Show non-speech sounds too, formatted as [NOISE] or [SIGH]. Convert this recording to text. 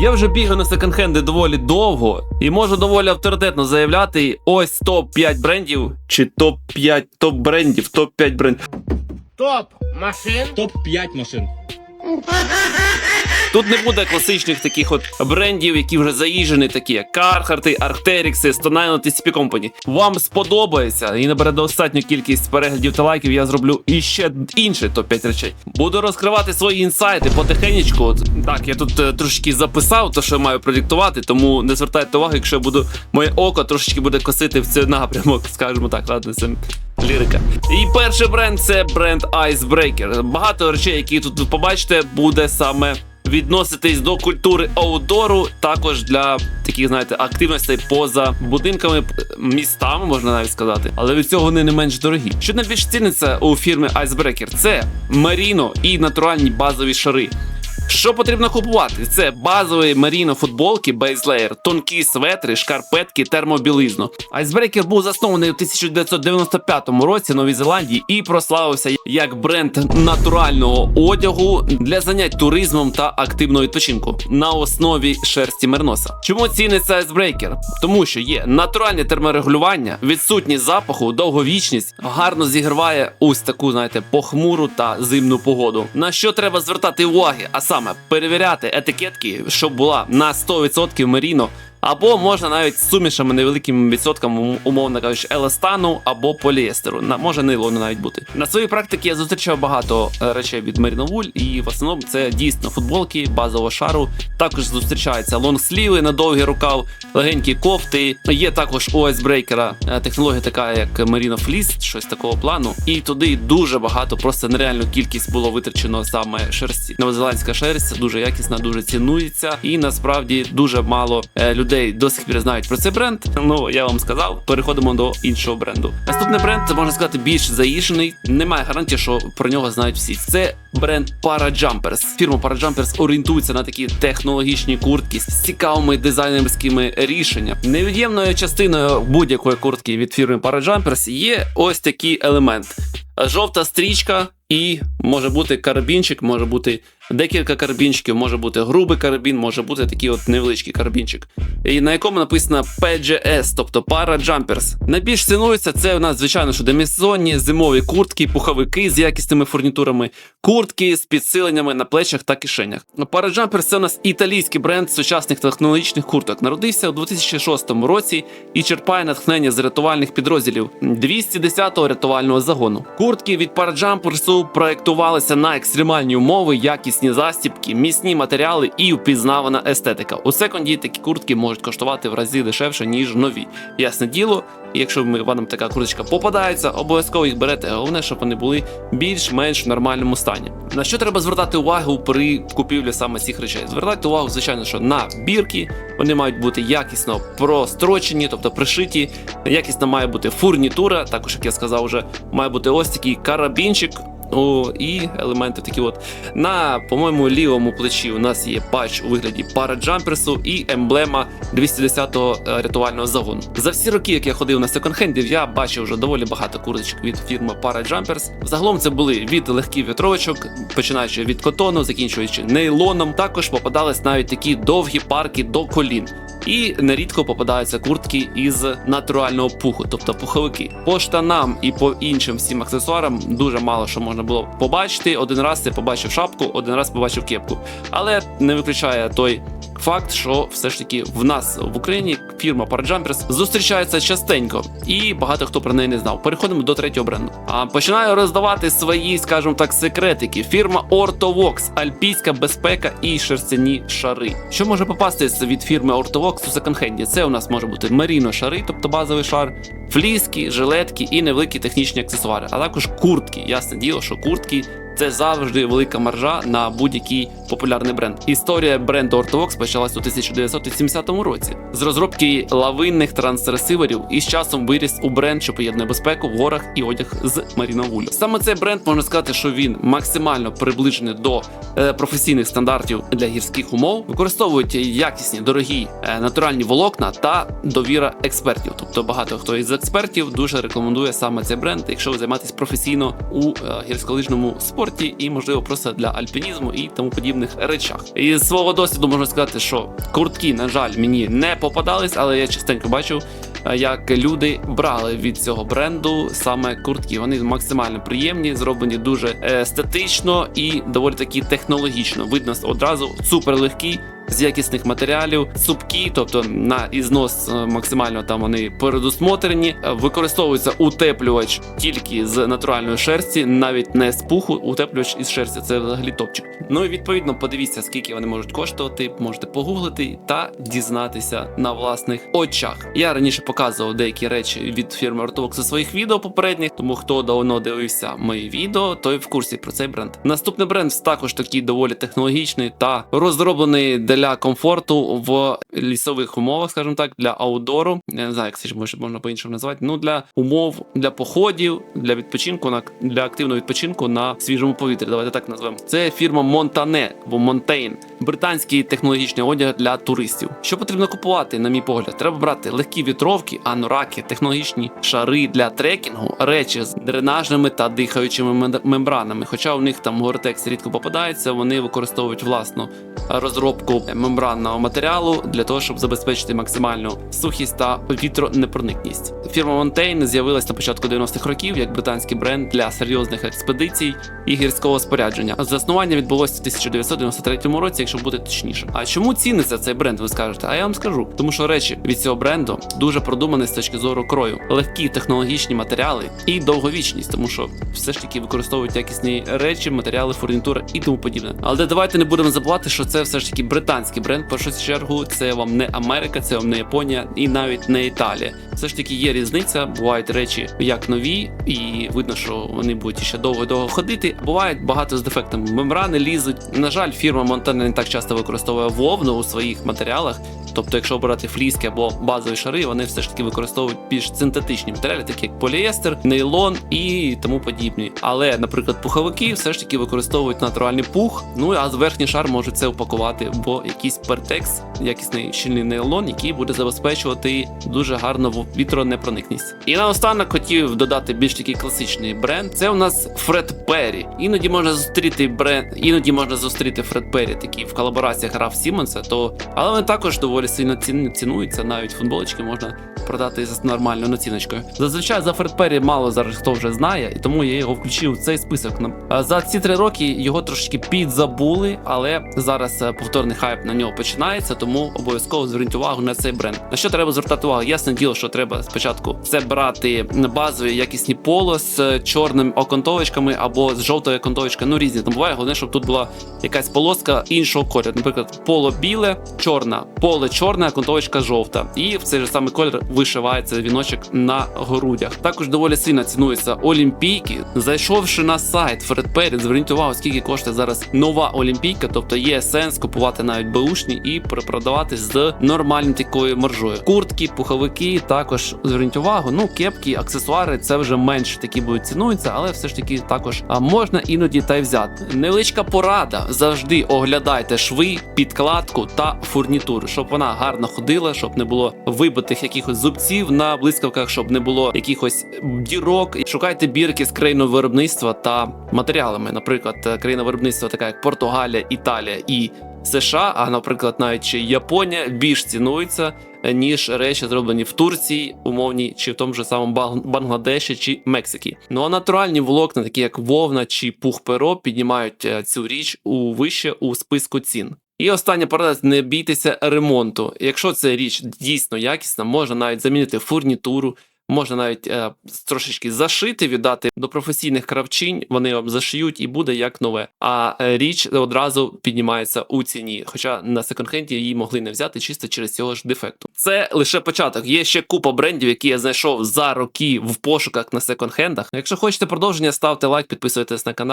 Я вже бігаю на секонд-хенди доволі довго і можу доволі авторитетно заявляти ось топ-5 брендів чи топ-5 топ-брендів, топ-5 брендів. Топ машин. Топ-5 машин. [LAUGHS] Тут не буде класичних таких от брендів, які вже заїжджені, такі як Carhartt, Arc'teryx, Stone Island, TCP Company. Вам сподобається і набере достатню кількість переглядів та лайків. Я зроблю іще інше топ-5 речей. Буду розкривати свої інсайти потихенечку. От, Так, я тут е, трошки записав, то що маю продиктувати, тому не звертайте уваги, якщо я буду моє око трошечки буде косити в цей напрямок, [LAUGHS] скажімо так, ладно, це лірика. І перший бренд це бренд Icebreaker. Багато речей, які тут побачите, буде саме відноситись до культури аутдору, також для таких, знаєте, активностей поза будинками, містами, можна навіть сказати. Але від цього вони не менш дорогі. Що найбільш ціниться у фірми Icebreaker? Це меріно і натуральні базові шари. Що потрібно купувати? Це базові меріно футболки, бейзлеєр, тонкі светри, шкарпетки, термобілизну. Icebreaker був заснований у 1995 році в Новій Зеландії і прославився як бренд натурального одягу для занять туризмом та активного відпочинку на основі шерсті мерноса. Чому ціниться Icebreaker? Тому що є натуральне терморегулювання, відсутність запаху, довговічність, гарно зігріває ось таку, знаєте, похмуру та зимну погоду. На що треба звертати уваги? А саме перевіряти етикетки, щоб була на 100% меріно. Або можна навіть з сумішами невеликими відсотками, ум- умовно кажучи, еластану або поліестеру. На може нейлону навіть бути. На своїй практиці я зустрічав багато е, речей від Merino і в основному це дійсно футболки, базового шару. Також зустрічаються лонгсліви на довгий рукав, легенькі кофти. Є також у Icebreaker е, технологія така, як Merino Fleece, щось такого плану. І туди дуже багато, просто нереальну кількість було витрачено саме шерсті. Новозеландська шерсть дуже якісна, дуже цінується, і насправді дуже мало е, людей до сих пір знають про цей бренд. Ну я вам сказав. Переходимо до іншого бренду. Наступний бренд можна сказати більш заїжджений. Немає гарантії, що про нього знають всі. Це бренд Parajumpers. Фірма Parajumpers орієнтується на такі технологічні куртки з цікавими дизайнерськими рішеннями. Невід'ємною частиною будь-якої куртки від фірми Parajumpers є ось такий елемент. Жовта стрічка і може бути карабінчик, може бути декілька карабінчиків, може бути грубий карабін, може бути такий от невеличкий карабінчик, і на якому написано PGS, тобто Para Jumpers. Найбільш цінується це у нас, звичайно, що демісезонні, зимові куртки, пуховики з якісними фурнітурами, куртки з підсиленнями на плечах та кишенях. Para Jumpers – це у нас італійський бренд сучасних технологічних курток. Народився у 2006 році і черпає натхнення з рятувальних підрозділів 210-го рятувального загону. Куртки від Parajumpers проектувалися на екстремальні умови, якісні застібки, міцні матеріали і впізнавана естетика. У секонді такі куртки можуть коштувати в рази дешевше ніж нові. Ясне діло, якщо вам така курточка попадається, обов'язково їх берете. Головне, щоб вони були більш-менш в нормальному стані. На що треба звертати увагу при купівлі саме цих речей? Звертайте увагу, звичайно, що на бірки вони мають бути якісно прострочені, тобто пришиті. Якісно має бути фурнітура. Також, як я сказав, вже має бути ось такий карабінчик. О, і елементи такі от. На, по-моєму, лівому плечі у нас є патч у вигляді параджамперсу і емблема 210-го е, рятувального загону. За всі роки, як я ходив на секонд-хендів, я бачив вже доволі багато курточок від фірми Parajumpers. Загалом це були від легких вітровочок, починаючи від котону, закінчуючи нейлоном. Також попадались навіть такі довгі парки до колін. І нерідко попадаються куртки із натурального пуху, тобто пуховики. По штанам і по іншим всім аксесуарам дуже мало що можна було побачити. Один раз я побачив шапку, один раз побачив кепку. Але не виключає той факт, що все ж таки в нас в Україні фірма Parajumpers зустрічається частенько, і багато хто про неї не знав. Переходимо до третього бренду. А починаю роздавати свої, скажімо так, секретики. Фірма Ortovox, альпійська безпека і шерстяні шари. Що може попастись від фірми Ortovox у секонд-хенді? Це у нас може бути меріно шари, тобто базовий шар, фліски, жилетки і невеликі технічні аксесуари, а також куртки. Ясне діло, що куртки. Це завжди велика маржа на будь-який популярний бренд. Історія бренду Ortovox почалась у 1970 році з розробки лавинних трансресиверів і з часом виріс у бренд, що поєднує безпеку в горах і одяг з маріновулю. Саме цей бренд можна сказати, що він максимально приближений до е, професійних стандартів для гірських умов, використовують якісні, дорогі е, натуральні волокна та довіра експертів. Тобто багато хто із експертів дуже рекомендує саме цей бренд, якщо ви займаєтесь професійно у е, гірськолижному спорті. Спорті і, можливо, просто для альпінізму і тому подібних речах. І з свого досвіду можна сказати, що куртки, на жаль, мені не попадались, але я частенько бачив, е, як люди брали від цього бренду саме куртки. Вони максимально приємні, зроблені дуже естетично і доволі таки технологічно. Видно одразу супер легкі. З якісних матеріалів, цупкі, тобто на ізнос е, максимально там вони передусмотрені. Е, Використовується утеплювач тільки з натуральної шерсті, навіть не з пуху. Утеплювач із шерсті це взагалі топчик. Ну і відповідно подивіться, скільки вони можуть коштувати. Можете погуглити та дізнатися на власних очах. Я раніше показував деякі речі від фірми Ortovox у своїх відео попередніх, тому хто давно дивився мої відео, той в курсі про цей бренд. Наступний бренд також такий доволі технологічний та розроблений для комфорту в лісових умовах, скажімо так, для аудору. Не знаю, як це може- можна по-іншому назвати. Ну для умов для походів, для відпочинку на для активного відпочинку на свіжому повітрі. Давайте так назвемо. Це фірма Montane або Montaigne. британський технологічний одяг для туристів. Що потрібно купувати, на мій погляд, треба брати легкі вітровки, анураки, технологічні шари для трекінгу, речі з дренажними та дихаючими мем- мембранами. Хоча у них там гортекс рідко попадається, вони використовують власну розробку мембранного матеріалу для того, щоб забезпечити максимальну сухість та вітронепроникність. Фірма Montaigne з'явилась на початку 90-х років як британський бренд для серйозних експедицій і гірського спорядження. Заснування відбулося в 1993 році, якщо бути точніше. А чому ціниться цей бренд? Ви скажете? А я вам скажу, тому що речі від цього бренду дуже продумані з точки зору крою, легкі технологічні матеріали і довговічність, тому що все ж таки використовують якісні речі, матеріали, фурнітура і тому подібне. Але давайте не будемо забувати, що це все ж таки британський бренд. Першу чергу це вам не Америка, це вам не Японія і навіть не Італія. Все ж таки є різниця. Бувають речі як нові, і видно, що вони будуть ще довго-довго ходити. Бувають багато з дефектами. Мембрани лізуть. На жаль, фірма Montana не так часто використовує вовну у своїх матеріалах. Тобто, якщо обирати фліски або базові шари, вони все ж таки використовують більш синтетичні матеріали, такі як поліестер, нейлон і тому подібні. Але, наприклад, пуховики все ж таки використовують натуральний пух. Ну а верхній шар можуть це упакувати в якийсь пертекс, якісний щільний нейлон, який буде забезпечувати дуже гарно вітронепроникність. І наостанок хотів додати більш такий класичний бренд. Це у нас Фред Перрі. Іноді можна зустріти бренд, іноді можна зустріти Фред Перрі, такий в колабораціях грав Сімонса, то але вони також доволі сильно ціну- цінуються. Навіть футболочки можна продати з нормальною націночкою. Зазвичай за Фред Перрі мало зараз хто вже знає, і тому я його включив в цей список. За ці три роки його трошки підзабули, але зараз е, повторний хайп на нього починається, тому обов'язково зверніть увагу на цей бренд. На що треба звертати увагу? Ясне діло, що треба спочатку це брати базові якісні поло з е, чорним окантовочками або з жовтою окантовочкою. Ну різні там буває. Головне, щоб тут була якась полоска іншого кольору. Наприклад, поло біле, чорна, поле чорне, окантовочка жовта. І в цей же самий колір вишивається віночок на грудях. Також доволі сильно цінуються олімпійки. Зайшовши на сайт Фред Перрі, зверніть увагу, скільки коштує зараз нова олімпійка, тобто є сенс купувати навіть беушні і перепродавати з нормальною такою маржою. Куртки, пуховики, також зверніть увагу. Ну, кепки, аксесуари це вже менше такі будуть цінуються, але все ж таки також можна іноді та й взяти. Невеличка порада: завжди оглядайте шви, підкладку та фурнітуру, щоб вона гарно ходила, щоб не було вибитих якихось зубців на блискавках, щоб не було якихось дірок. Шукайте бірки з країною виробництва та матеріалами. Наприклад, країна виробництва, така як Португалія, Італія і США, а наприклад, навіть чи Японія більш цінується. Ніж речі зроблені в Турції, умовні, чи в тому ж самому Бангладеші чи Мексикі. Ну а натуральні волокна, такі як вовна чи пух перо, піднімають е, цю річ у вище у списку цін. І остання порада не бійтеся ремонту. Якщо ця річ дійсно якісна, можна навіть замінити фурнітуру, можна навіть е, трошечки зашити, віддати до професійних кравчинь. Вони вам зашиють і буде як нове. А е, річ одразу піднімається у ціні. Хоча на секонд-хенді її могли не взяти чисто через цього ж дефекту. Це лише початок. Є ще купа брендів, які я знайшов за роки в пошуках на секонд-хендах. Якщо хочете продовження, ставте лайк, підписуйтесь на канал.